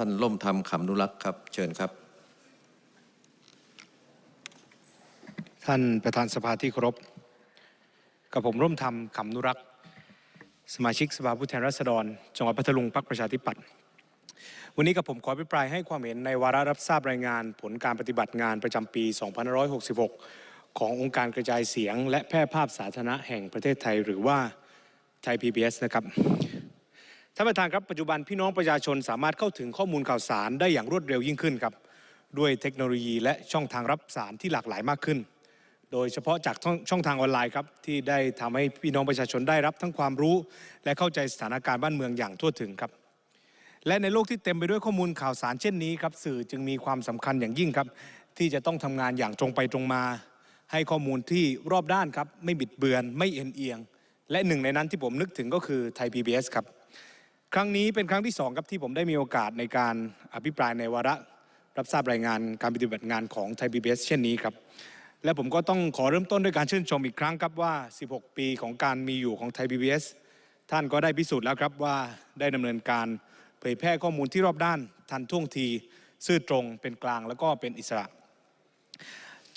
ท่านล่มธรรมขำนุรักษ์ครับ เชิญครับ ท่านประธานสภาที่เคารพกับผมร่วมทำคำนุรักษ์ สมาชิกสภาผู้แทนราษฎร จังหวัดพัทลุงพรรคประชาธิปัตย์วันนี้กับผมขออภิปรายให้ความเห็นในวาระรับทราบรายงาน ผลการปฏิบัติงานประจำปี 2566 ขององค์การกระจายเสียง และแพร่ภาพสาธารณะแห่งประเทศไทย หรือว่าไทย PBS นะครับ ท่านประธานครับปัจจุบันพี่น้องประชาชนสามารถเข้าถึงข้อมูลข่าวสารได้อย่างรวดเร็วยิ่งขึ้นครับด้วยเทคโนโลยีและช่องทางรับสารที่หลากหลายมากขึ้น โดยเฉพาะจากช่องทางออนไลน์ครับที่ได้ทำให้พี่น้องประชาชนได้รับทั้งความรู้ และเข้าใจสถานการณ์บ้านเมืองอย่างทั่วถึงครับ และในโลกที่เต็มไปด้วยข้อมูลข่าวสารเช่นนี้ครับสื่อจึงมีความสำคัญอย่างยิ่งครับ ที่จะต้องทำงานอย่างตรงไปตรงมา ให้ข้อมูลที่รอบด้านครับไม่บิดเบือน ไม่เอ็นเอียง และหนึ่งในนั้นที่ผมนึกถึงก็คือไทย PBS ครับ ครั้งนี้เป็นครั้งที่สองครับที่ผมได้มีโอกาสในการอภิปรายในวาระรับทราบรายงานการปฏิบัติงานของไทย PBS เช่นนี้ครับ และผมก็ต้องขอเริ่มต้นด้วยการชื่นชมอีกครั้งครับว่า 16 ปีของการมีอยู่ของไทย PBS ท่านก็ได้พิสูจน์แล้วครับว่าได้ดำเนินการเผยแพร่ข้อมูลที่รอบด้าน ทันท่วงทีซื่อตรงเป็นกลางแล้วก็เป็นอิสระ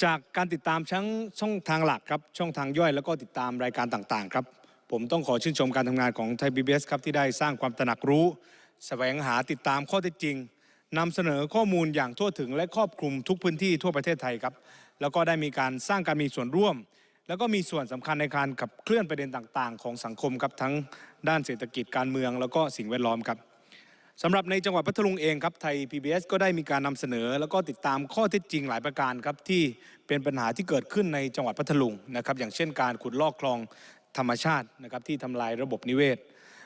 จากการติดตามช่องทางหลักครับช่องทางย่อยแล้วก็ติดตามรายการต่างๆ ครับ ผมต้องขอชื่นชมการทำงานของไทย PBS ครับที่ได้สร้างความตระหนักรู้แสวงหาติดตามข้อเท็จจริงนำเสนอข้อมูลอย่างทั่วถึงและครอบคลุมทุกพื้นที่ทั่วประเทศไทยครับ แล้วก็ได้มีการสร้างการมีส่วนร่วม แล้วก็มีส่วนสำคัญในการขับเคลื่อนประเด็นต่างๆ ของสังคมครับทั้งด้านเศรษฐกิจการเมือง แล้วก็สิ่งแวดล้อมครับสำหรับในจังหวัดพัทลุงเองครับไทย PBS ก็ได้มีการนำเสนอ แล้วก็ติดตามข้อเท็จจริงหลายประการครับที่เป็นปัญหาที่เกิดขึ้นในจังหวัดพัทลุงนะครับอย่างเช่นการขุดลอกคลอง ธรรมชาตินะครับที่ทำลายระบบนิเวศ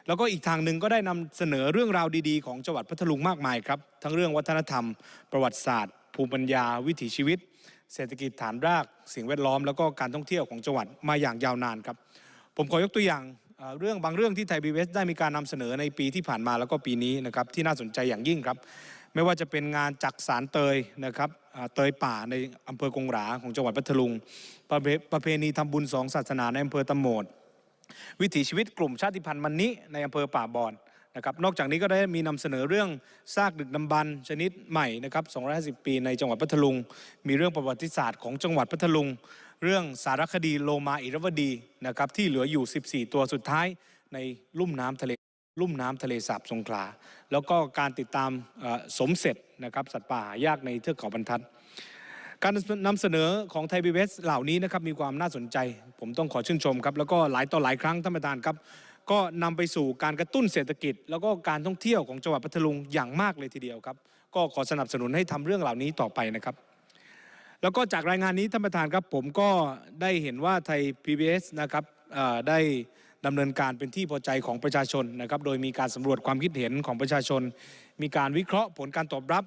แล้วก็อีกทางหนึ่งก็ได้นำเสนอเรื่องราวดีๆ ของจังหวัดพัทลุงมากมายครับ ทั้งเรื่องวัฒนธรรม ประวัติศาสตร์ ภูมิปัญญา วิถีชีวิต เศรษฐกิจฐานราก สิ่งแวดล้อม แล้วก็การท่องเที่ยวของจังหวัดมาอย่างยาวนานครับ ผมขอยกตัวอย่างเรื่องบางเรื่องที่ไทยพีบีได้มีการนำเสนอในปีที่ผ่านมาแล้วก็ปีนี้นะครับที่น่าสนใจอย่างยิ่งครับ ไม่ว่าจะเป็นงานจักสารเตยนะครับเตยป่าในอำเภอกงหราของจังหวัดพัทลุง ประประเพณีทำบุญสองศาสนาในอำเภอตะโหมด วิถีชีวิตกลุ่มชาติพันธุ์มันนิในอำเภอป่าบอนนะครับนอกจากนี้ก็ได้มีนำเสนอเรื่องซากดึกดำบรรพ์ชนิดใหม่นะครับ250 ปีในจังหวัดพัทลุง มีเรื่องประวัติศาสตร์ของจังหวัดพัทลุง เรื่องสารคดีโลมาอิรวดีนะครับที่เหลืออยู่ 14 ตัวสุดท้ายในลุ่มน้ำทะเล ลุ่มน้ำทะเลสาบสงขลา แล้วก็การติดตามสมเสร็จนะครับสัตว์ป่าหายากในเทือกเขาบรรทัด การนำเสนอของไทยพีบีเหล่านี้นะครับมีความน่าสนใจ ผมต้องขอชื่นชมครับแล้วก็หลายต่อหลายครั้งท่านประธานครับ ก็นำไปสู่การกระตุ้นเศรษฐกิจ แล้วก็การท่องเที่ยวของจังหวัดพัทลุงอย่างมากเลยทีเดียวครับ ก็ขอสนับสนุนให้ทำเรื่องเหล่านี้ต่อไปนะครับแล้วก็จากรายงานนี้ท่านประธานครับผมก็ได้เห็นว่าไทย PBS นะครับได้ ดำเนินการเป็นที่พอใจของประชาชนนะครับ โดยมีการสำรวจความคิดเห็นของประชาชน มีการวิเคราะห์ผลการตอบรับ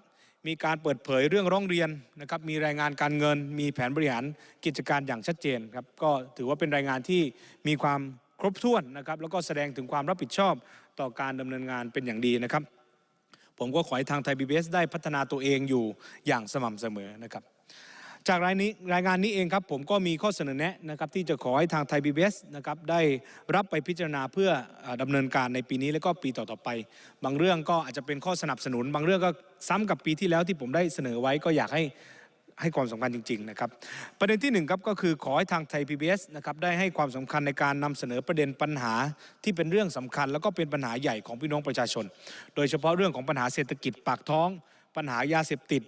มีการเปิดเผยเรื่องร้องเรียนนะครับ มีรายงานการเงิน มีแผนบริหารกิจการอย่างชัดเจนครับ ก็ถือว่าเป็นรายงานที่มีความครบถ้วนนะครับ แล้วก็แสดงถึงความรับผิดชอบต่อการดำเนินงานเป็นอย่างดีนะครับ ผมก็ขอให้ทางไทย PBS ได้พัฒนาตัวเองอยู่อย่างสม่ำเสมอนะครับ จากรายนี้รายงานนี้เองครับผมก็มีข้อเสนอแนะนะครับที่จะขอให้ทางไทย PBS นะครับได้รับไปพิจารณาเพื่อเอ่อดำเนินการในปีนี้และก็ปีต่อๆไป บางเรื่องก็อาจจะเป็นข้อสนับสนุน บางเรื่องก็ซ้ำกับปีที่แล้วที่ผมได้เสนอไว้ก็อยากให้ให้ความสำคัญจริงๆนะครับประเด็นที่หนึ่งครับก็คือขอให้ทางไทย PBS นะครับได้ให้ความสำคัญในการนำเสนอประเด็นปัญหาที่เป็นเรื่องสำคัญ แล้วก็เป็นปัญหาใหญ่ของพี่น้องประชาชน โดยเฉพาะเรื่องของปัญหาเศรษฐกิจปากท้อง ปัญหายาเสพติด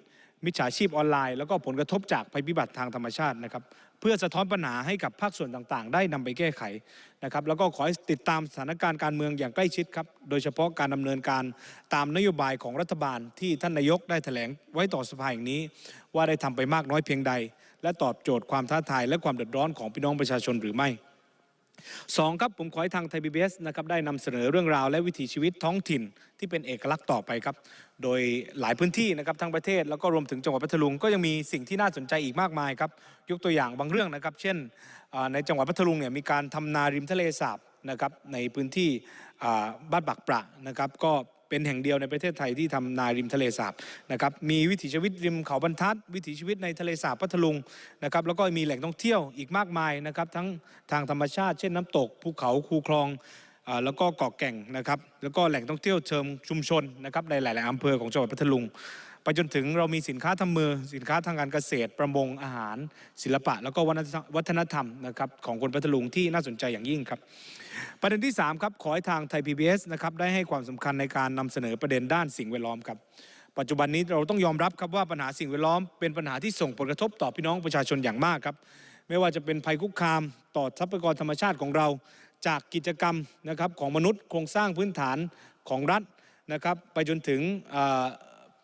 มิจฉาชีพออนไลน์แล้วก็ผลกระทบจากภัยพิบัติทางธรรมชาตินะครับเพื่อสะท้อนปัญหาให้กับภาคส่วนต่างๆ ได้นำไปแก้ไขนะครับแล้วก็ขอให้ติดตามสถานการณ์การเมืองอย่างใกล้ชิดครับโดยเฉพาะการดำเนินการตามนโยบายของรัฐบาลที่ท่านนายกได้แถลงไว้ต่อสภาแห่งนี้ ว่าได้ทำไปมากน้อยเพียงใด และตอบโจทย์ความท้าทายและความเดือดร้อนของพี่น้องประชาชนหรือไม่ สองครับผมขอให้ทางไทยพีบีนะครับได้นำเสนอเรื่องราวและวิถีชีวิตท้องถิ่นที่เป็นเอกลักษณ์ต่อไปครับ โดยหลายพื้นที่นะครับทั้งประเทศแล้วก็รวมถึงจังหวัดพัทลุงก็ยังมีสิ่งที่น่าสนใจอีกมากมายครับ ยกตัวอย่างบางเรื่องนะครับ เช่น ในจังหวัดพัทลุงเนี่ยมีการทำนาริมทะเลสาบนะครับในพื้นที่บ้านปักประนะครับก็ เป็นแห่งเดียวในประเทศไทยที่ทำนาริมทะเลสาบนะครับมีวิถีชีวิตริมเขาบรรทัด วิถีชีวิตในทะเลสาบพัทลุงนะครับแล้วก็มีแหล่งท่องเที่ยวอีกมากมายนะครับทั้งทางธรรมชาติ เช่นน้ำตกภูเขาคูคลองอแล้วก็เกาะแก่งนะครับแล้วก็แหล่งท่องเที่ยวเชิงชุมชนนะครับในหลาย ๆอำเภอของจังหวัดพัทลุง ไปจนถึงเรามีสินค้าทำมือ สินค้าทางการเกษตร ประมงอาหาร ศิลปะ แล้วก็วัฒนธรรมนะครับของคนพัทลุงที่น่าสนใจอย่างยิ่งครับ ประเด็นที่3ครับขอให้ทางไทย PBS นะครับได้ให้ความสำคัญในการนำเสนอประเด็นด้านสิ่งแวดล้อมครับปัจจุบันนี้เราต้องยอมรับครับว่าปัญหาสิ่งแวดล้อมเป็นปัญหาที่ส่งผลกระทบต่อพี่น้องประชาชนอย่างมากครับไม่ว่าจะเป็นภัยคุกคามต่อทรัพยากรธรรมชาติของเรา จากกิจกรรมนะครับของมนุษย์โครงสร้างพื้นฐานของรัฐนะครับไปจนถึง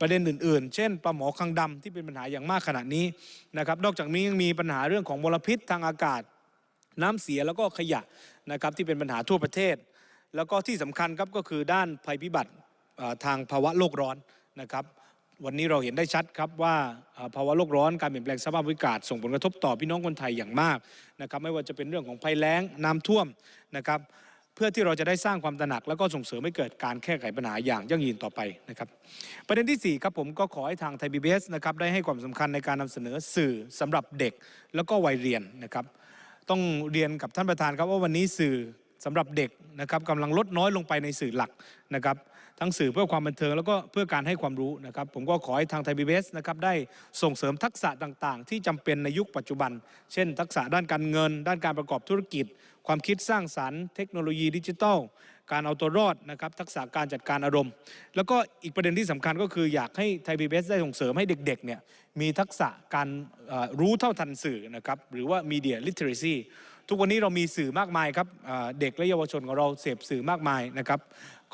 ประเด็นอื่นๆ เช่นปลาหมอคังดำที่เป็นปัญหาอย่างมากขณะนี้นะครับ นอกจากนี้ยังมีปัญหาเรื่องของมลพิษทางอากาศ น้ำเสียแล้วก็ขยะนะครับที่เป็นปัญหาทั่วประเทศ แล้วก็ที่สำคัญครับก็คือด้านภัยพิบัติทางภาวะโลกร้อนนะครับวันนี้เราเห็นได้ชัดครับว่าภาวะโลกร้อนการเปลี่ยนแปลงสภาพอากาศส่งผลกระทบต่อพี่น้องคนไทยอย่างมากนะครับไม่ว่าจะเป็นเรื่องของภัยแล้งน้ำท่วมนะครับ เพื่อที่เราจะได้สร้างความตระหนัก แล้วก็ส่งเสริมให้เกิดการแก้ไขปัญหาอย่างยั่งยืนต่อไปนะครับ ประเด็นที่ 4 ครับผมก็ขอให้ทางไทยบีบีนะครับได้ให้ความสำคัญในการนำเสนอสื่อสำหรับเด็กแล้วก็วัยเรียนนะครับ ต้องเรียนกับท่านประธานครับว่าวันนี้สื่อสำหรับเด็กนะครับกำลังลดน้อยลงไปในสื่อหลักนะครับทั้งสื่อเพื่อความบันเทิงแล้วก็เพื่อการให้ความรู้นะครับ ผมก็ขอให้ทางไทยบีบีนะครับได้ส่งเสริมทักษะต่างๆ ที่จำเป็นในยุคปัจจุบัน เช่น ทักษะด้านการเงิน ด้านการประกอบธุรกิจ ความคิดสร้างสรรค์เทคโนโลยีดิจิทัล การเอาตัวรอดนะครับทักษะการจัดการอารมณ์ แล้วก็อีกประเด็นที่สำคัญก็คืออยากให้ไทยพีบีได้ส่งเสริมให้เด็กๆเนี่ยมีทักษะการรู้เท่าทันสื่อนะครับหรือว่า media literacy ทุกวันนี้เรามีสื่อมากมายครับเด็กและเยาวชนของเราเสพสื่อมากมายนะครับ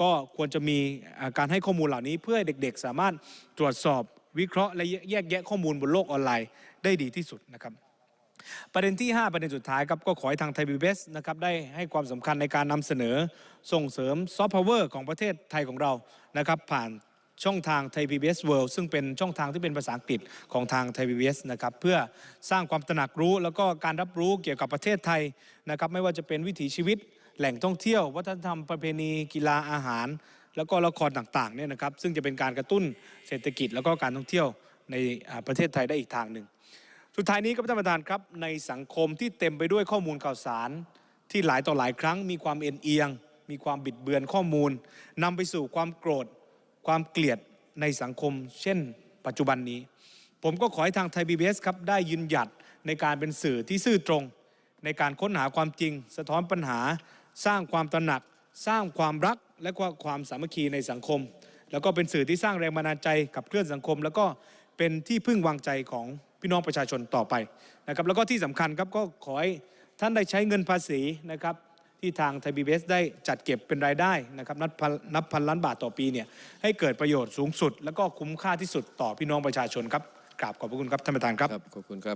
ก็ควรจะมีการให้ข้อมูลเหล่านี้ เพื่อให้เด็กๆ สามารถตรวจสอบวิเคราะห์และแยกแยะข้อมูลบนโลกออนไลน์ได้ดีที่สุดนะครับ ประเด็นที่ 5 ประเด็นสุดท้ายครับก็ขอให้ทางไทยบีเบสนะครับได้ให้ความสำคัญในการนำเสนอส่งเสริมซอฟต์พาวเวอร์ของประเทศไทยของเรานะครับผ่านช่องทางไทย PBS World ซึ่งเป็นช่องทางที่เป็นภาษาอังกฤษของทางไทย PBS นะครับเพื่อสร้างความตระหนักรู้ แล้วก็การรับรู้เกี่ยวกับประเทศไทยนะครับไม่ว่าจะเป็นวิถีชีวิต แหล่งท่องเที่ยว วัฒนธรรมประเพณีกีฬาอาหาร แล้วก็ละครต่างๆเนี่ยนะครับซึ่งจะเป็นการกระตุ้นเศรษฐกิจแล้วก็การท่องเที่ยวในประเทศไทยได้อีกทางหนึ่ง สุดท้ายนี้ครับท่านประธานครับ ในสังคมที่เต็มไปด้วยข้อมูลข่าวสาร ที่หลายต่อหลายครั้งมีความเอ็นเอียง มีความบิดเบือนข้อมูลนำไปสู่ความโกรธ ความเกลียดในสังคม เช่น ปัจจุบันนี้ ผมก็ขอให้ทางไทย PBS ครับได้ยืนหยัดในการเป็นสื่อที่ซื่อตรง ในการค้นหาความจริง สะท้อนปัญหา สร้างความตระหนัก สร้างความรักและความสามัคคีในสังคม แล้วก็เป็นสื่อที่สร้างแรงบันดาลใจกับเคลื่อนสังคม แล้วก็เป็นที่พึ่งวางใจของ พี่น้องประชาชนต่อไปนะครับแล้วก็ที่สำคัญครับก็ขอให้ท่านได้ใช้เงินภาษีนะครับที่ทางไทยบีเสได้จัดเก็บเป็นรายได้นะครับนับพันนับพันล้านบาทต่อปีเนี่ยให้เกิดประโยชน์สูงสุด แล้วก็คุ้มค่าที่สุดต่อพี่น้องประชาชนครับกราบขอบพระคุณครับท่านประธานครับขอบคุณครับ